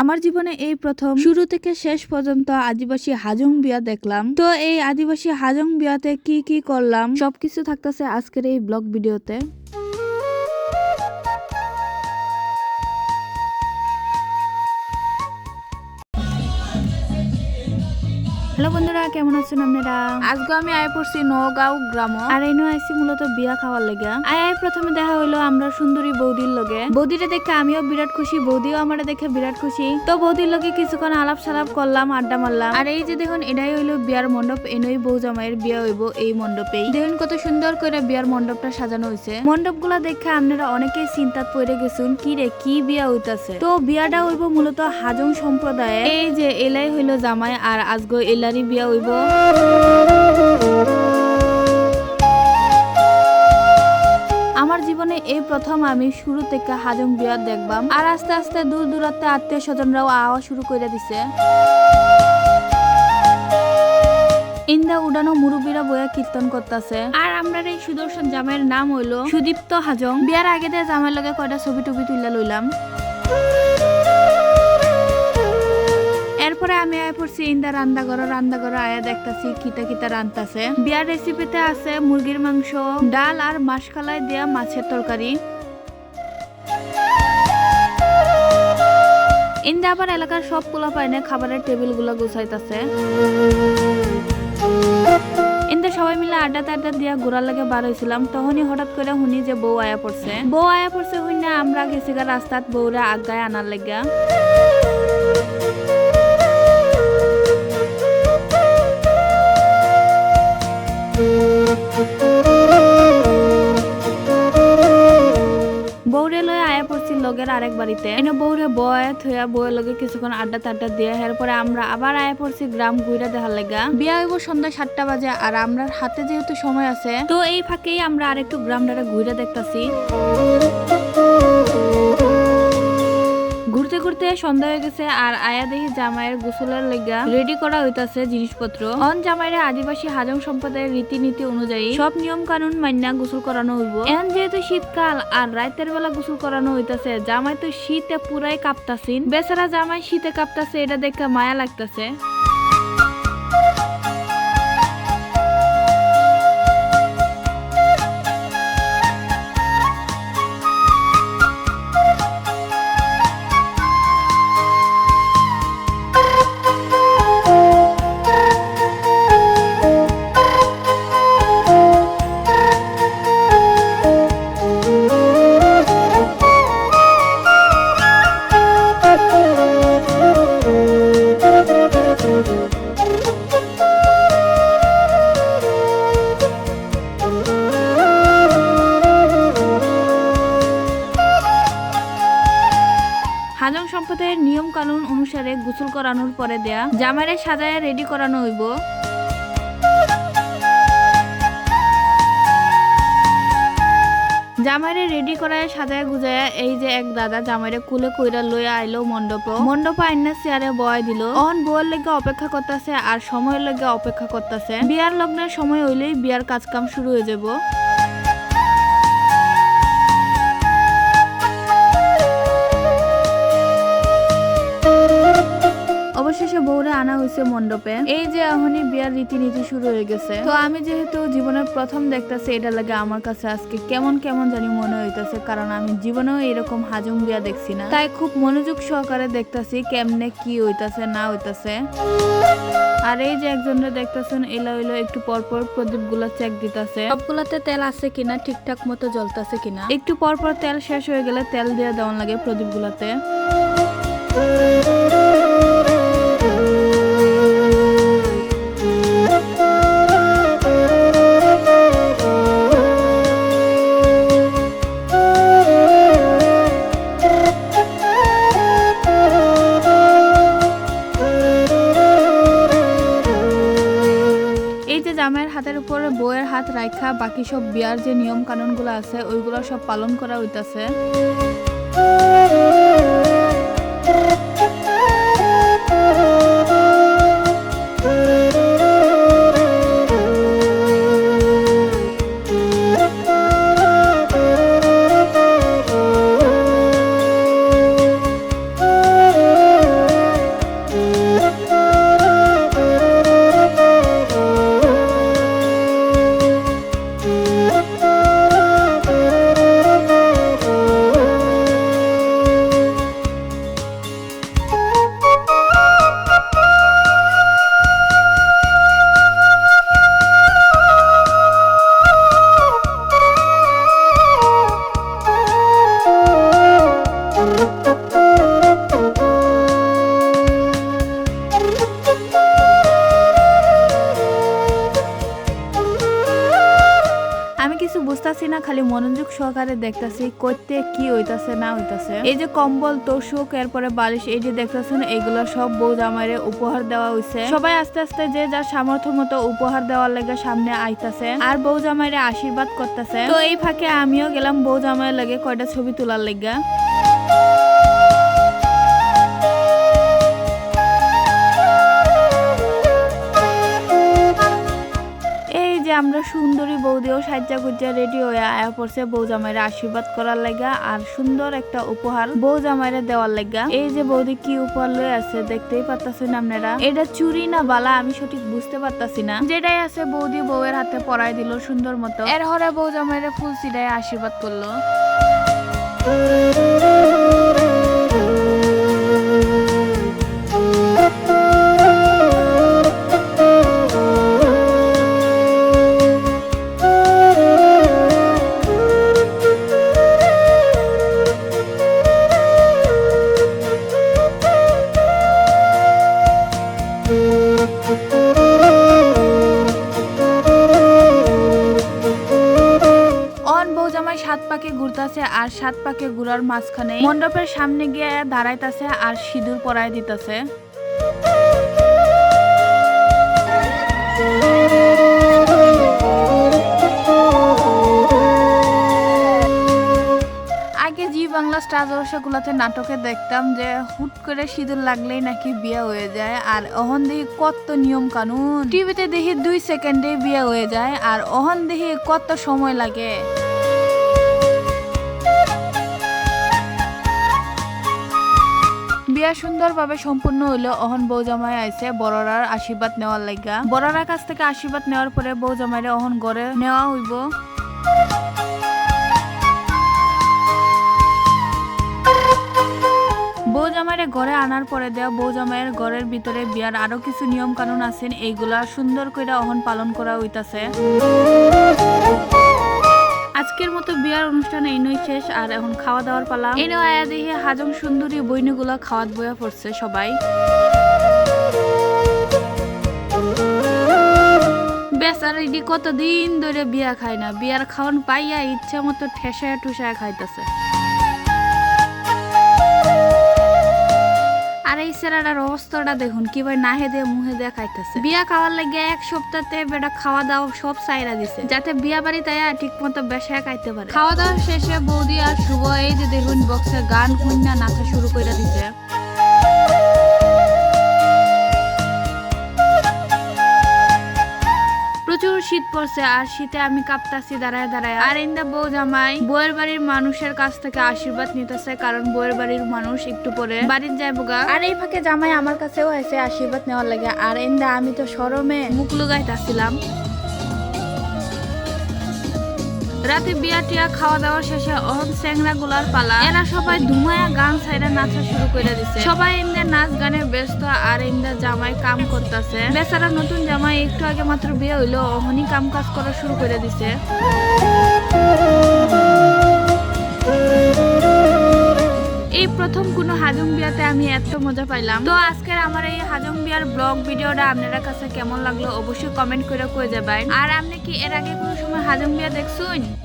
আমার জীবনে এই প্রথম শুরু থেকে শেষ পর্যন্ত আদিবাসী হাজং বিয়া দেখলাম। তো এই আদিবাসী হাজং বিয়াতে কি কি করলাম? সবকিছু থাকতেছে আজকের এই ব্লগ ভিডিওতে। হ্যালো বন্ধুরা কেমন আছেন আপনারা? আজকে আমি আয় পড়ছি নগাঁও গ্রাম। আর এই নয় আইসি মূলত বিয়া খাওয়ার লেগে। আয় আয় প্রথমে দেখা হইল আমরা সুন্দরী বৌদির লগে। বৌদিটা দেখে আমিও বিরাট খুশি বৌদিও আমার দেখে বিরাট খুশি। তো বৌদির লগে কিছুক্ষণ আলাপ সালাপ করলাম আড্ডা মারলাম। আর এই যে দেখুন এটাই হইল বিয়ার মণ্ডপ এনেই বউ জামাইয়ের বিয়া হইব এই মণ্ডপেই। দেখুন কত সুন্দর করে বিয়ার মণ্ডপটা সাজানো হয়েছে মণ্ডপগুলা দেখে আপনারা অনেকেই চিন্তাত পড়ে গেছেন কি রে কি বিয়া হইতাছে? তো বিয়াটা হইব মূলত হাজং সম্প্রদায়ে এই যে এলাই হইল জামাই আর আজগো এলারি বিয়া হইব। আমার জীবনে এই প্রথম আমি শুরু থেকে হাজং বিয়া দেখবাম। আর আস্তে আস্তে দূর দূরান্তে আত্মীয় স্বজনরাও আওয়া শুরু করে দিছে। ইন্দা উডানো মুরুবিরা বইয়া কীর্তন করতেছে। আর আমরা এই সুদর্শন জামাইয়ের নাম হইল সুদীপ্ত হাজং। বিয়ার আগে দিয়ে জামাইয়ের লগে কয়টা ছবি টবি তুলে লইলাম। এরপরে আমি আয় পড়ছি ইন্দা রান্না ঘর রান্না ঘর আয়া দেখতাছি কিতা কিতা রান্তাছে। বিয়ার রেসিপিতে আছে মুরগির মাংস, ডাল আর মাসকালাই দেয়া মাছের তরকারি। ইন্দা আবার এলাকার সব পোলা পাইনে খাবারের টেবিলগুলা গুছাইতাছে। ইন্দা সবাই মিলে আড্ডা টাড্ডা দিয়া ঘোরার লাগে বার হয়েছিলাম তখনই হঠাৎ করে শুনি যে বউ আয়া পড়ছে। বউ আয়া পড়ছে শুনি না আমরা গেছি রাস্তাত বউরা আগায় আনার লাগিয়া বৌরে লয়ে আয়া পড়ছি লগের আরেক বাড়িতে এনে বৌরে বয় থইয়া বউয়ের লগে কিছুক্ষণ আড্ডা টাড্ডা দিয়ে। এরপরে আমরা আবার আয়া পড়ছি গ্রাম ঘুরে দেখার লেগা। বিয়া হইব সন্ধ্যা সাতটা বাজে আর আমরা হাতে যেহেতু সময় আছে তো এই ফাঁকেই আমরা আরেকটু গ্রামটারে ঘুরে দেখতাছি। ঘুরতে সন্ধ্যা হয়ে গেছে আর আয়া দেখি জামাইয়ের গোসলের লেগা রেডি করা হইতাছে জিনিসপত্র। অন জামাইয়ের আদিবাসী হাজং সম্প্রদায়ের রীতিনীতি অনুযায়ী সব নিয়ম কানুন মান্যা গোসল করানো হইব। এখন যেহেতু শীতকাল আর রাতের বেলা গোসল করানো হইতাছে, জামাই তো শীতে পুরাই কাঁপতাছিন। বেচারা জামাই শীতে কাঁপতাছে, এটা দেখে মায়া লাগতাছে। হাজং সম্প্রদায়ের নিয়ম কানুন অনুসারে গোসল করানোর পরে দেয়া জামাইরে সাজায় রেডি করানো হইব। জামাইরে রেডি করায়, সাজায় গুজায় এই যে এক দাদা জামাইরে কুলে কইরা লইয়া আইলো মণ্ডপ। মণ্ডপ আইনা চেয়ারে বয় দিল। অন বউয়ের লেগে অপেক্ষা করতেছে আর সময়ের লেগে অপেক্ষা করতেছে। বিয়ার লগ্নের সময় হইলেই বিয়ার কাজ কাম শুরু হয়ে যাব। অবশেষে বউরে আনা হয়েছে মণ্ডপে। এই যে এখনই বিয়ার রীতিনীতি শুরু হয়ে গেছে। তো আমি যেহেতু জীবনের প্রথম দেখতেছি, এটা লাগে আমার কাছে আজকে কেমন কেমন জানি মনে হইতেছে, কারণ আমি জীবনেও এরকম হাজং বিয়া দেখছি না। তাই খুব মনোযোগ সহকারে দেখতাছি কেমনে কি হইতাছে, না হইতাছে। আর এই যে একজনরে দেখতেছেন, এলা হইল একটু পরপর প্রদীপগুলা চেক দিতেছে। সবগুলাতে তেল আছে কিনা, ঠিকঠাক মতো জ্বলতেছে কিনা। একটু পরপর তেল শেষ হয়ে গেলে তেল দিয়ে দেওয়ান লাগে প্রদীপ গুলাতে হাতের উপরে বইয়ের হাত রাখা বাকি সব বিয়ার যে নিয়ম কানুনগুলো আছে, ওইগুলো সব পালন করা হইতাছে। না, খালি মনোযোগ সহকারে দেখতাছি করতে কি হইতাছে, না হইতাছে। এই যে কম্বল, তোষক, এরপরে বালিশ, এই যে দেখতেছেন এগুলো সব বউ জামাইরে উপহার দেওয়া হইছে। সবাই আস্তে আস্তে যে যার সামর্থ্য মতো উপহার দেওয়ার লেগে সামনে আইতাছে আর বউ জামাইরে আশীর্বাদ করতেছে। তো এই ফাঁকে আমিও গেলাম বউ জামাইয়ের লাগে কয়টা ছবি তোলার লেগা। আমরা সুন্দরী বৌদিও সাজ্জা গুজ্জা রেডি হয়ে আয়া পড়ছে বউ জামাইরে আশীর্বাদ করার লাগা আর সুন্দর একটা উপহার বউ জামাইরে দেওয়ার লাগা। এই যে বৌদি কি উপহার লয়ে আছে দেখতেই পারতাছেন আপনারা? এটা চুরি না বালা, আমি সঠিক বুঝতে পারতাছি না। যেটাই আছে বৌদি বউয়ের হাতে পরাই দিল সুন্দর মতো। এর হরে বউ জামাইরে ফুল ছিটায় আশীর্বাদ করল। আর সাত পাকে ঘুরার মাঝখানে মণ্ডপের সামনে গিয়ে দাঁড়াইতাছে আর সিঁদুর পরাই দিতাছে। বাংলা স্টার জলসাগুলাতে নাটকে দেখতাম যে হুট করে সিঁদুর লাগলেই নাকি বিয়ে হয়ে যায়, আর অহন দেখি কত নিয়ম কানুন। টিভিতে দেখি দুই সেকেন্ডে বিয়ে হয়ে যায়, আর অহন দেখি কত সময় লাগে। বিয়া সুন্দরভাবে সম্পূর্ণ হইল অহন বউ জামাই আইছে, বড়রার আশীর্বাদ নেওয়ার লাগা বড়রার কাছ থেকে আশীর্বাদ নেওয়ার পরে বউ জামাইরে অহন গড়ে নেওয়া হইব। বউ জামাইরে ঘরে আনার পরে দেওয়া বউ জামাইয়ের ঘরের ভিতরে বিয়ার আরও কিছু নিয়ম কানুন আছেন, এইগুলা সুন্দর করে অহন পালন করা হইতাছে। আজকের মতো বিয়ার অনুষ্ঠান এই নই শেষ, আর এখন খাওয়া দাওয়ার পালা। এনে আয়া দেখে হাজং সুন্দরী বইনুগুলা খাওয়াত বয়া পড়ছে সবাই। বেচার ইডি কতদিন ধরে বিয়া খায় না? বিয়ার খাওয়ান পাইয়া ইচ্ছা মতো ঠেসায় ঠুসায় খাইতেছে। সেরাটার অবস্থাটা দেখুন কি ভাই নাহে দিয়ে মুহে দিয়ে খাইতেছে। বিয়া খাওয়ার লাগে এক সপ্তাহতে বেটা খাওয়া দাওয়া সব সাইরা দিছে, যাতে বিয়া বাড়ি তাই ঠিক মতো বেসায় খাইতে পারে। খাওয়া দাওয়া শেষে বৌদি আর শুভ, এই যে দেখুন বক্সে গান খুঁজনা নাচা শুরু করে দিছে। শীত পড়ছে আর শীতে আমি কাঁপতাছি দাঁড়ায় দাঁড়ায়। আর ইন্দা বউ জামাই বউয়ের বাড়ির মানুষের কাছ থেকে আশীর্বাদ নিতেছে কারণ বউয়ের বাড়ির মানুষ একটু পরে বাড়ির যায় গা। আর এই ফাঁকে জামাই আমার কাছেও এসে আশীর্বাদ নেওয়ার লাগে। আর ইন্দা আমি তো সরমে। মুখ লুগাইতাছিলাম। রাতে বিয়া টিয়া খাওয়া দাওয়ার শেষে অহন স্যাংরা গুলার পালা। এরা সবাই ধুমায়া গান সাইডে নাচা শুরু করে দিছে। সবাই ইন্দে নাচ গানে ব্যস্ত আর ইন্দা জামাই কাম করতেছে। বেচারা নতুন জামাই একটু আগে মাত্র বিয়ে হইল অহনই কাম কাজ করা শুরু করে দিছে। এই প্রথম কোনো হাজং বিয়াতে আমি এত মজা পাইলাম। তো আজকের আমার এই হাজং বিয়ার ব্লগ ভিডিওটা আপনারা কাছে কেমন লাগল অবশ্যই কমেন্ট করে কয়ে যাবেন। আর আপনি কি এর আগে কোনো সময় হাজং বিয়া দেখছুন?